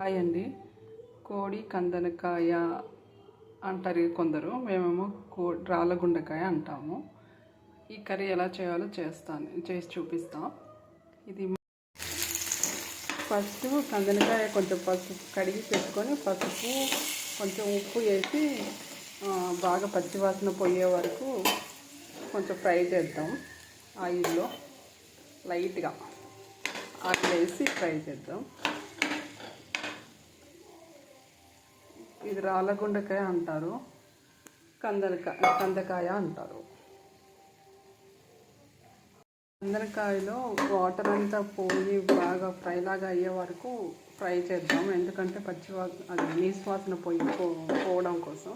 Hi అండి కోడి కందనకాయ అంటారు కొందరు. మేమేమో కో రాళ్ళగుండకాయ అంటాము. ఈ కర్రీ ఎలా చేయాలో చేస్తాను చేసి చూపిస్తాం. ఇది ఫస్ట్ కందనకాయ కొంచెం పసుపు కడిగి పెట్టుకొని పసుపు కొంచెం ఉప్పు వేసి బాగా పచ్చివాసన పోయే వరకు కొంచెం ఫ్రై చేద్దాం ఆయిల్లో. లైట్గా ఆయిల్ వేసి ఫ్రై చేద్దాం. ఇది రాళ్ళగుండకాయ అంటారు కందనకాయ కందకాయ అంటారు. కందరకాయలో వాటర్ అంతా పోయి బాగా ఫ్రై లాగా అయ్యే వరకు ఫ్రై చేద్దాం. ఎందుకంటే పచ్చి అది నీసు వాసన పోయి పో పోవడం కోసం.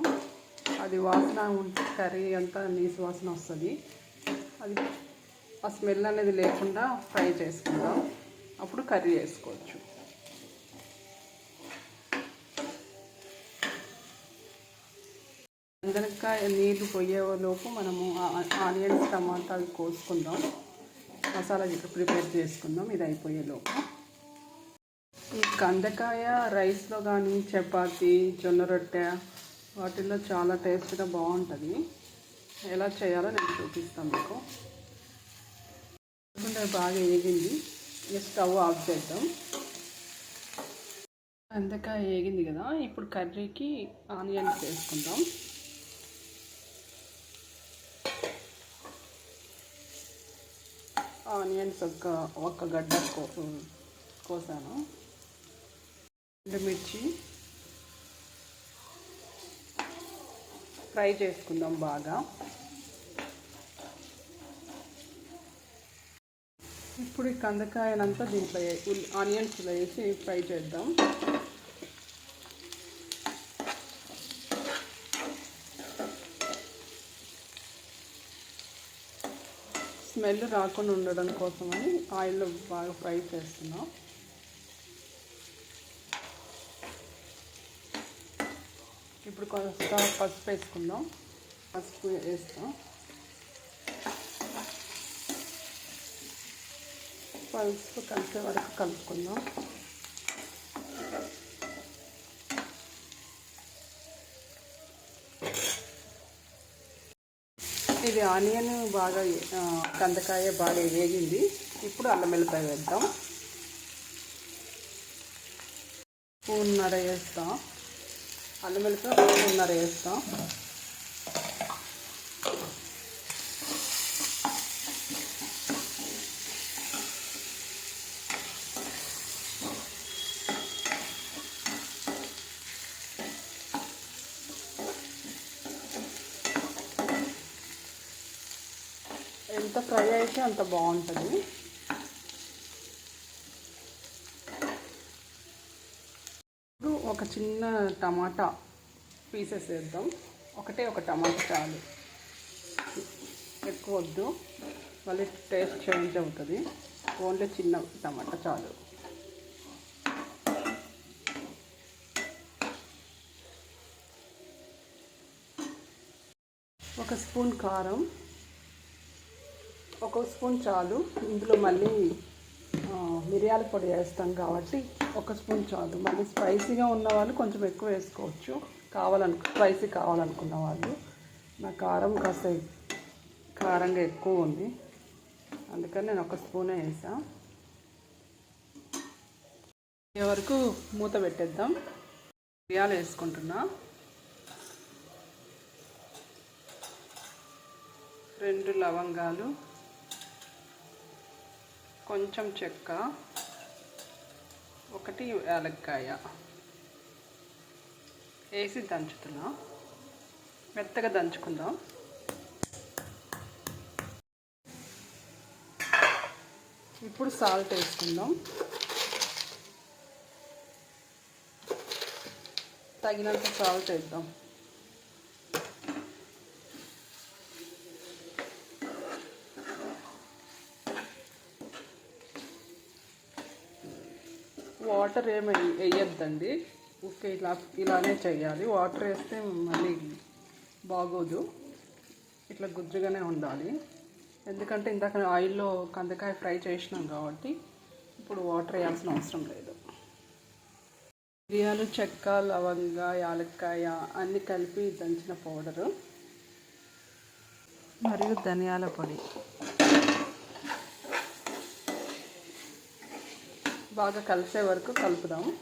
అది వాసన ఉంటే కర్రీ అంతా నీసు వాసన వస్తుంది. అది ఆ స్మెల్ అనేది లేకుండా ఫ్రై చేసుకుందాం. అప్పుడు కర్రీ వేసుకోవచ్చు అందరికాయ నీళ్ళు పోయేలోపు మనము ఆనియన్స్ టమాటాలు కోసుకుందాం. మసాలా ఇక్కడ ప్రిపేర్ చేసుకుందాం. ఇది అయిపోయేలోపు ఈ కందకాయ రైస్లో కానీ చపాతి జొన్న రొట్టె వాటిల్లో చాలా టేస్ట్గా బాగుంటుంది ఎలా చేయాలో నేను చూపిస్తాను మీకు. బాగా ఏగింది. ఇక స్టవ్ ఆఫ్ చేద్దాం. కందకాయ ఏగింది కదా ఇప్పుడు కర్రీకి ఆనియన్స్ వేసుకుందాం. ఆనియన్స్ ఒక ఒక్క గడ్డ కో కోసాను. ఎండుమిర్చి ఫ్రై చేసుకుందాం బాగా. ఇప్పుడు ఈ కందకాయనంతా దీంట్లో ఆనియన్స్లో వేసి ఫ్రై చేద్దాం. స్మెల్ రాకుండా ఉండడం కోసమని ఆయిల్లో బాగా ఫ్రై చేస్తున్నాం. ఇప్పుడు కొంత పసుపు వేసుకుందాం. పసుపు వేస్తాం. పసుపు కలిసే వరకు కలుపుకుందాం. ఇది ఆనియన్ బాగా కందకాయ బాగా వేగింది. ఇప్పుడు అల్లం వెల్లిపాయ వేద్దాం. స్పూన్నర వేస్తాం. అల్లం వెల్లిపాయ స్పూన్నర వేస్తాం. ఎంత ఫ్రై అయితే అంత బాగుంటుంది. ఇప్పుడు ఒక చిన్న టమాటా పీసెస్ వేద్దాం. ఒకటే ఒక టమాటా చాలు. ఎక్కువ వద్దు. మళ్ళీ టేస్ట్ చేంజ్ అవుతుంది. ఓన్లీ చిన్న టమాటా చాలు. ఒక స్పూన్ కారం. ఒక స్పూన్ చాలు. ఇందులో మళ్ళీ మిరియాల పొడి వేస్తాం కాబట్టి ఒక స్పూన్ చాలు. మళ్ళీ స్పైసీగా ఉన్న వాళ్ళు కొంచెం ఎక్కువ వేసుకోవచ్చు. కావాలనుకు స్పైసీ కావాలనుకున్న వాళ్ళు. నా కారం కాస్త కారంగా ఎక్కువ ఉంది. అందుకని నేను ఒక స్పూనే వేసా ఈ వరకు మూత పెట్టేద్దాం. మిరియాలు వేసుకుంటున్నా. రెండు లవంగాలు కొంచెం చెక్క ఒకటి యాలక్కాయ. వేసి దంచుతున్నా. మెత్తగా దంచుకుందాం. ఇప్పుడు సాల్ట్ వేసుకుందాం. తగినంత సాల్ట్ వేద్దాం. వాటర్ ఏమి వేయద్దండి ఓకే ఇలా ఇలానే చేయాలి వాటర్ వేస్తే మళ్ళీ బాగోదు. ఇట్లా గుజ్జుగానే ఉండాలి. ఎందుకంటే ఇందాక ఆయిల్లో కందకాయ ఫ్రై చేసినాం కాబట్టి ఇప్పుడు వాటర్ వేయాల్సిన అవసరం లేదు. మిరియాలు చెక్క లవంగ యాలక్కాయ అన్నీ కలిపి దంచిన పౌడరు. మరియు ధనియాల పొడి. బాగా కలిసే వరకు కలుపుదాం.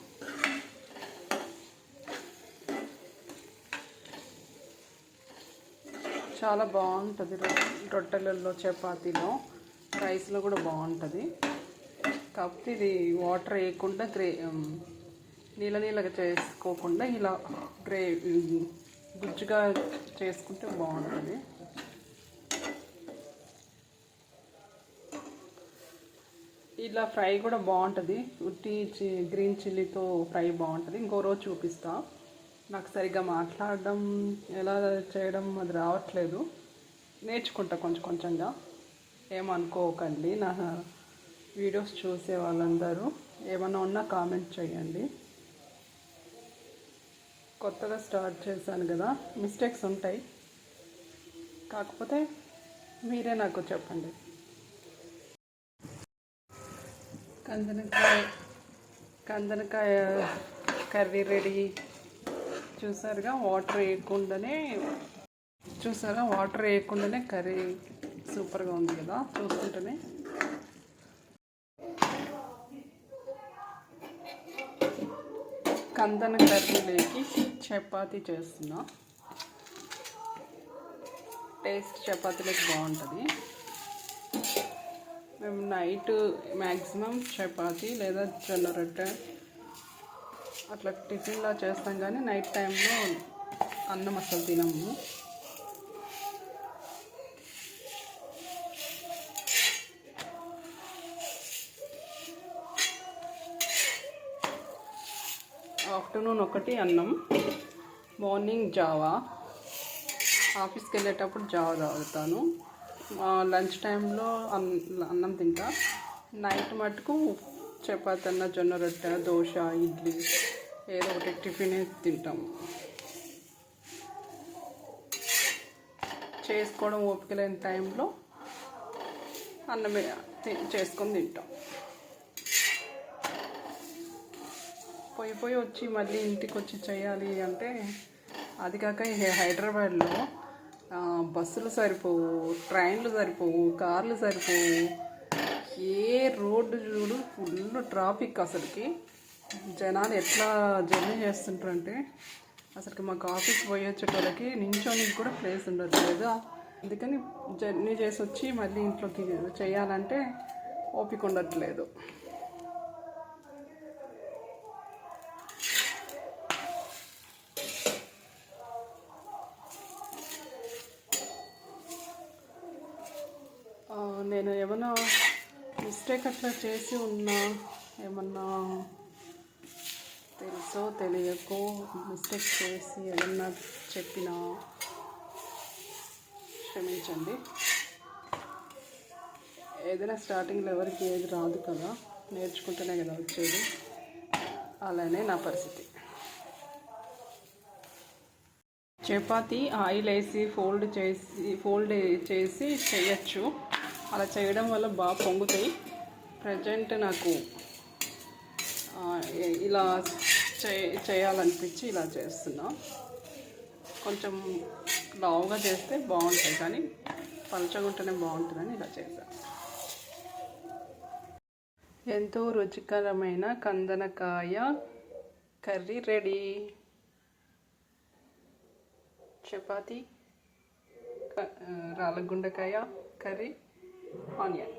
చాలా బాగుంటుంది రొ- రొట్టెలలో చపాతీలో. రైస్లో కూడా బాగుంటుంది. కాకపోతే ఇది వాటర్ వేయకుండా గ్రే నీళ్ళ నీళ్ళగా చేసుకోకుండా ఇలా గ్రే గుజ్జుగా చేసుకుంటే బాగుంటుంది. ఇలా ఫ్రై కూడా బాగుంటుంది. ఉట్టి చి గ్రీన్ చిల్లీతో ఫ్రై బాగుంటుంది. ఇంకో రోజు చూపిస్తా. నాకు సరిగ్గా మాట్లాడడం ఎలా చేయడం అది రావట్లేదు. నేర్చుకుంటా కొంచెం కొంచెంగా. ఏమనుకోకండి. నా వీడియోస్ చూసే వాళ్ళందరూ ఏమన్నా ఉన్నా కామెంట్ చేయండి. కొత్తగా స్టార్ట్ చేశాను కదా. మిస్టేక్స్ ఉంటాయి. కాకపోతే మీరే నాకు చెప్పండి. కందనకాయ కందనకాయ కర్రీ రెడీ చూసారుగా? వాటర్ వేయకుండానే చూసారా వాటర్ వేయకుండానే కర్రీ సూపర్గా ఉంది కదా? చూస్తుంటేనే. కందన కర్రీలోకి చపాతీ చేస్తున్నా. టేస్ట్ చపాతీలోకి బాగుంటుంది. మేము నైట్ మ్యాక్సిమం చపాతి లేదా జొన్న రొట్టె అట్లా టిఫిన్లా చేస్తాం కానీ నైట్ టైంలో అన్నం అసలు తినము. ఆఫ్టర్నూన్ ఒకటి అన్నం మార్నింగ్ జావా. ఆఫీస్కి వెళ్ళేటప్పుడు జావా తాగుతాను. లంచ్ టైంలో అన్నం తింటా. నైట్ మటుకు చపాతి అన్న జొన్న రొట్టె దోశ ఇడ్లీ ఏదో ఒకటి టిఫిన్ తింటాము. చేసుకోవడం ఓపిక లేని టైంలో అన్నమే చేసుకొని తింటాం. పోయి పోయి వచ్చి మళ్ళీ ఇంటికి వచ్చి చేయాలి అంటే అది కాక హైదరాబాద్లో బస్సులు సరిపోవు ట్రైన్లు సరిపోవు కార్లు సరిపోవు. ఏ రోడ్డు చూడు ఫుల్ ట్రాఫిక్ అసలుకి. జనాలు ఎట్లా జర్నీ చేస్తుంటారంటే అసలుకి మాకు ఆఫీస్ పోయి వచ్చేటోళ్ళకి నించోనికి కూడా ప్లేస్ ఉండట్లేదు అందుకని జర్నీ చేసి వచ్చి మళ్ళీ ఇంట్లోకి చేయాలంటే ఓపిక ఉండట్లేదు ఆ, నేను ఏమైనా మిస్టేక్ అట్లా చేసి ఉన్నా ఏమన్నా తెలుసో తెలియకో మిస్టేక్ చేసి ఏమన్నా చెప్పినా క్షమించండి. ఏదైనా స్టార్టింగ్లో ఎవరికి ఏది రాదు కదా నేర్చుకుంటేనే కదా వచ్చేది. అలానే నా పరిస్థితి. చపాతి ఆయిల్ వేసి ఫోల్డ్ చేసి ఫోల్డ్ చేసి చేయొచ్చు. అలా చేయడం వల్ల బాగా పొంగుతాయి. ప్రజెంట్ నాకు ఇలా చే చేయాలనిపించి ఇలా చేస్తున్నా. కొంచెం లావుగా చేస్తే బాగుంటాయి కానీ పలచగుంటేనే బాగుంటుందని ఇలా చేశాను ఎంతో రుచికరమైన కందనకాయ కర్రీ రెడీ. చపాతి రాళ్ళగుండకాయ కర్రీ. ఆనియన్